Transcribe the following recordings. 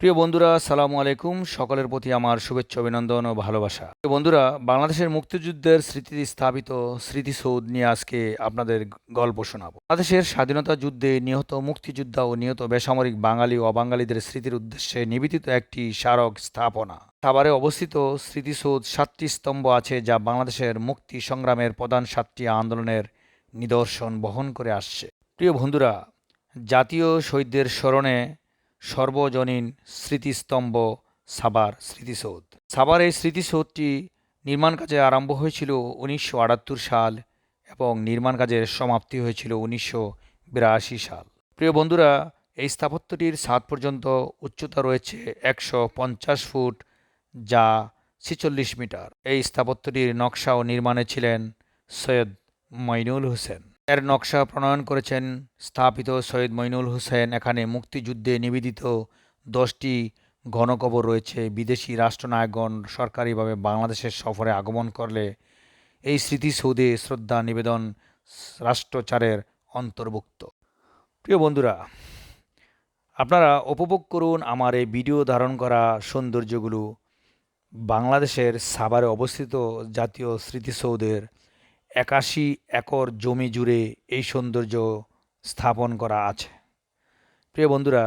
প্রিয় বন্ধুরা, সালামু আলাইকুম। সকলের প্রতি আমার শুভেচ্ছা, অভিনন্দন ও ভালোবাসা। প্রিয় বন্ধুরা, বাংলাদেশের মুক্তিযুদ্ধের স্মৃতি স্থাপিত স্মৃতিসৌধ নিয়ে আজকে আপনাদের গল্প শোনাবো। বাংলাদেশের স্বাধীনতা যুদ্ধে নিহত মুক্তিযোদ্ধা ও নিহত বেসামরিক বাঙালি ও অবাঙালিদের স্মৃতির উদ্দেশ্যে নিবেদিত একটি স্মারক স্থাপনা। সাভারে অবস্থিত স্মৃতিসৌধ সাতটি স্তম্ভ আছে যা বাংলাদেশের মুক্তি সংগ্রামের প্রধান সাতটি আন্দোলনের নিদর্শন বহন করে আসছে। প্রিয় বন্ধুরা, জাতীয় শহীদদের স্মরণে সর্বজনীন স্মৃতিস্তম্ভ সাবার স্মৃতিসৌধ। সাবার এই স্মৃতিসৌধটি নির্মাণ কাজে আরম্ভ হয়েছিল উনিশশো আটাত্তর সাল এবং নির্মাণ কাজের সমাপ্তি হয়েছিল উনিশশো বিরাশি সাল। প্রিয় বন্ধুরা, এই স্থাপত্যটির সাত পর্যন্ত উচ্চতা রয়েছে একশো পঞ্চাশ ফুট যা ছেচল্লিশ মিটার। এই স্থাপত্যটির নকশা ও নির্মাণে ছিলেন সৈয়দ মইনুল হোসেন। এর নকশা প্রণয়ন করেছেন স্থাপিত সৈয়দ মইনুল হোসেন। এখানে মুক্তিযুদ্ধে নিবেদিত দশটি গণকবর রয়েছে। বিদেশি রাষ্ট্রনায়কগণ সরকারিভাবে বাংলাদেশের সফরে আগমন করলে এই স্মৃতিসৌধে শ্রদ্ধা নিবেদন রাষ্ট্রচারের অন্তর্ভুক্ত। প্রিয় বন্ধুরা, আপনারা উপভোগ করুন আমার এই ভিডিও ধারণ করা সৌন্দর্যগুলো বাংলাদেশের সাভারে অবস্থিত জাতীয় স্মৃতিসৌধের একাশি একর জমি জুড়ে এই সৌন্দর্য স্থাপন করা আছে। প্রিয় বন্ধুরা,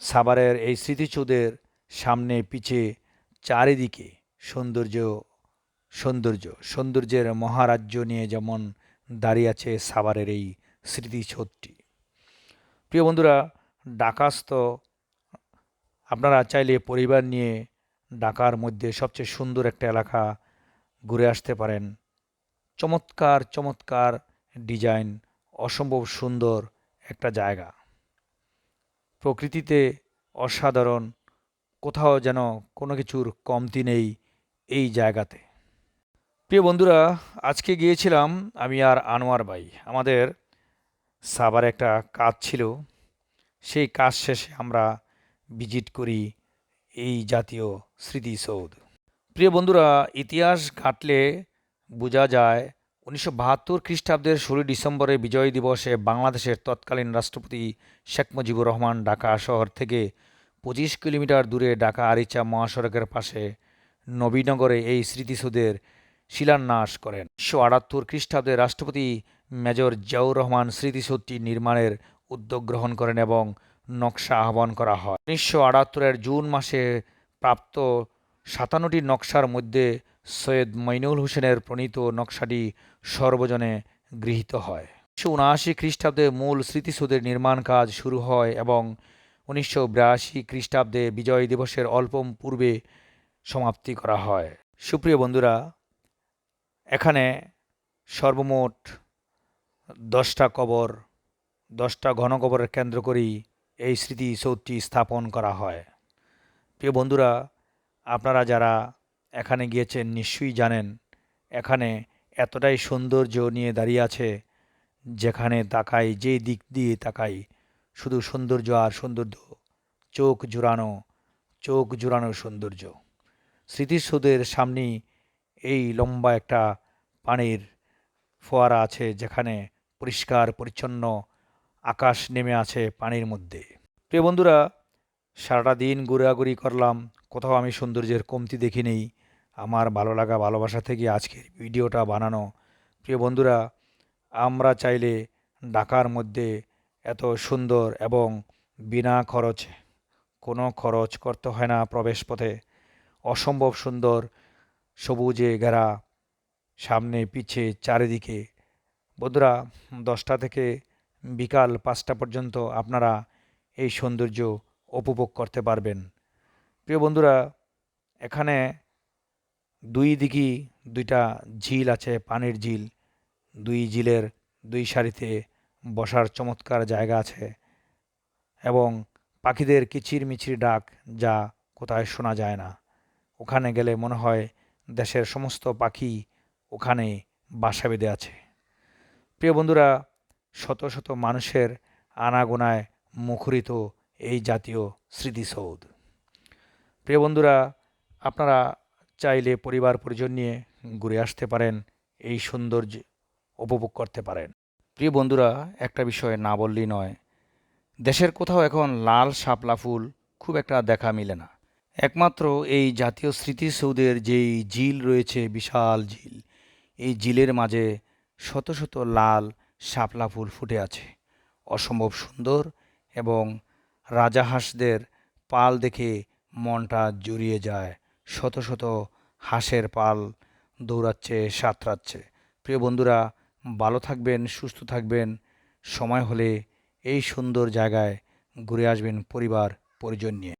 সাভারের এই স্মৃতিসৌধের সামনে পিছে চারিদিকে সৌন্দর্য সৌন্দর্য, সৌন্দর্যের মহারাজ্য নিয়ে যেমন দাঁড়িয়ে আছে সাভারের এই স্মৃতিসৌধটি প্রিয় বন্ধুরা, ডাকাস্ত, আপনারা চাইলে পরিবার নিয়ে ঢাকার মধ্যে সবচেয়ে সুন্দর একটা এলাকা ঘুরে আসতে পারেন। চমৎকার চমৎকার ডিজাইন, অসম্ভব সুন্দর একটা জায়গা। প্রকৃতিতে অসাধারণ, কোথাও যেন কোনো কিছুর কমতি নেই এই জায়গাতে। প্রিয় বন্ধুরা, আজকে গিয়েছিলাম আমি আর আনোয়ার ভাই। আমাদের সাভারে একটা কাজ ছিল। সেই কাজ শেষে আমরা ভিজিট করি এই জাতীয় স্মৃতিসৌধ। প্রিয় বন্ধুরা, ইতিহাস ঘাটলে বোঝা যায়, উনিশশো বাহাত্তর খ্রিস্টাব্দের ষোলোই ডিসেম্বরে বিজয় দিবসে বাংলাদেশের তৎকালীন রাষ্ট্রপতি শেখ মুজিবুর রহমান ঢাকা শহর থেকে পঁচিশ কিলোমিটার দূরে ঢাকা আরিচা মহাসড়কের পাশে নবীনগরে এই স্মৃতিসৌধের শিলান্যাস করেন। উনিশশো আটাত্তর খ্রিস্টাব্দে রাষ্ট্রপতি মেজর জিয়াউর রহমান স্মৃতিসৌধটি নির্মাণের উদ্যোগ গ্রহণ করেন এবং নকশা আহ্বান করা হয়। উনিশশো আটাত্তরের জুন মাসে প্রাপ্ত সাতান্নটি নকশার মধ্যে সৈয়দ মইনুল হোসেনের প্রণীত নকশাটি সর্বজনে গৃহীত হয়। উনিশশো উনআশি খ্রিস্টাব্দে মূল স্মৃতিসৌধের নির্মাণ কাজ শুরু হয় এবং উনিশশো বিরাশি খ্রিস্টাব্দে বিজয় দিবসের অল্প পূর্বে সমাপ্তি করা হয়। সুপ্রিয় বন্ধুরা, এখানে সর্বমোট দশটা কবর, দশটা ঘনকবরের কেন্দ্র করেই এই স্মৃতিসৌধটি স্থাপন করা হয়। প্রিয় বন্ধুরা, আপনারা যারা এখানে গিয়েছেন নিশ্চয়ই জানেন, এখানে এতটাই সৌন্দর্য নিয়ে দাঁড়িয়ে আছে, যেখানে তাকাই যে দিক দিয়ে তাকাই শুধু সৌন্দর্য আর সৌন্দর্য, চোখ জুড়ানো চোখ জুড়ানো সৌন্দর্য। স্মৃতিসৌধের সামনেই এই লম্বা একটা পানির ফোয়ারা আছে, যেখানে পরিষ্কার, পরিচ্ছন্ন আকাশ নেমে আছে পানির মধ্যে। প্রিয় বন্ধুরা, সারাটা দিন ঘোরাঘুরি করলাম, কোথাও আমি সৌন্দর্যের কমতি দেখি নেই। আমার ভালো লাগা ভালোবাসা থেকে আজকের ভিডিওটা বানানো। প্রিয় বন্ধুরা, আমরা চাইলে ঢাকার মধ্যে এত সুন্দর এবং বিনা খরচ, কোনো খরচ করতে হয় না প্রবেশ পথে। অসম্ভব সুন্দর সবুজে ঘেরা সামনে পিছে চারিদিকে। বন্ধুরা, দশটা থেকে বিকাল পাঁচটা পর্যন্ত আপনারা এই সৌন্দর্য উপভোগ করতে পারবেন। প্রিয় বন্ধুরা, এখানে দুই দিকেই দুইটা ঝিল আছে, পানির ঝিল। দুই ঝিলের দুই সারিতে বসার চমৎকার জায়গা আছে এবং পাখিদের কিচির মিচির ডাক যা কোথায় শোনা যায় না। ওখানে গেলে মনে হয় দেশের সমস্ত পাখি ওখানে বাসা বেঁধে আছে। প্রিয় বন্ধুরা, শত শত মানুষের আনাগোনায় মুখরিত এই জাতীয় স্মৃতিসৌধ। প্রিয় বন্ধুরা, আপনারা চাইলে পরিবার পরিজন নিয়ে ঘুরে আসতে পারেন, এই সৌন্দর্য উপভোগ করতে পারেন। প্রিয় বন্ধুরা, একটা বিষয় না বললেই নয়, দেশের কোথাও এখন লাল শাপলা ফুল খুব একটা দেখা মিলে না। একমাত্র এই জাতীয় স্মৃতিসৌধের যেই ঝিল রয়েছে, বিশাল ঝিল, এই ঝিলের মাঝে শত শত লাল শাপলা ফুল ফুটে আছে। অসম্ভব সুন্দর এবং রাজাহাঁসদের পাল দেখে মনটা জুড়িয়ে যায়। শত শত হাঁসের পাল দৌড়াচ্ছে, সাঁতরাচ্ছে। প্রিয় বন্ধুরা, ভালো থাকবেন, সুস্থ থাকবেন। সময় হলে এই সুন্দর জায়গায় ঘুরে আসবেন পরিবার পরিজন নিয়ে।